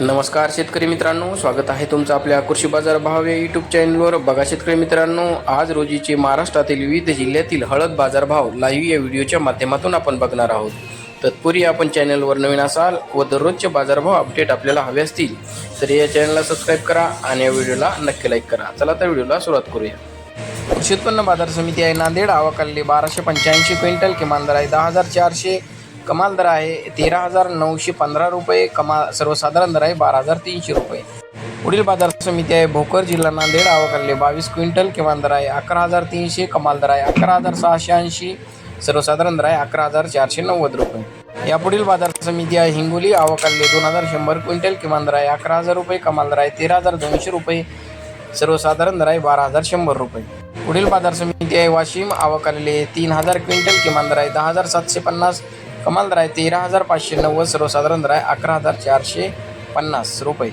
नमस्कार शेतकरी मित्रांनो स्वागत आहे तुमचं आपल्या कृषी बाजार भाव या यूट्यूब चॅनलवर बघा शेतकरी मित्रांनो आज रोजीचे महाराष्ट्रातील विविध जिल्ह्यातील हळद बाजार भाव लाईव्ह या व्हिडिओच्या माध्यमातून आपण बघणार आहोत. तत्पूर्वी आपण चॅनलवर नवीन असाल व दररोजचे बाजारभाव अपडेट आपल्याला हवे असतील तर या चॅनलला सबस्क्राईब करा आणि या व्हिडिओला नक्की लाईक करा. चला तर व्हिडिओला सुरुवात करूया. कृषी उत्पन्न बाजार समिती आहे नांदेड आवाकाल्ले बाराशे पंच्याऐंशी क्विंटल किमान दर आहे दहा हजार चारशे कमाल दर आहे. तेरा हजार नऊशे पंधरा रुपये कमा सर्वसाधारण दर आहे बारा हजार तीनशे रुपये. पुढील बाजार समिती आहे भोकर जिल्हा नांदेड आवाकाल्ले बावीस क्विंटल किमान दर आहे अकरा हजार तीनशे कमाल दर आहे अकरा हजार सहाशे ऐंशी सर्वसाधारण दर आहे अकरा हजार चारशे नव्वद रुपये. यापुढील बाजार समिती आहे हिंगोली आवाकाल्ले दोन हजार शंभर क्विंटल किमान दर आहे अकरा हजार रुपये कमाल दर आहे तेरा हजार दोनशे रुपये सर्वसाधारण दर आहे बारा हजार शंभर रुपये. पुढील बाजार समिती आहे वाशिम. आवकालेले तीन हजार क्विंटल. किमान दर आहे दहा हजार सातशे पन्नास. कमाल दर आहे तेरा हजार पाचशे नव्वद. सर्वसाधारण दर आहे अकरा हजार चारशे पन्नास रुपये.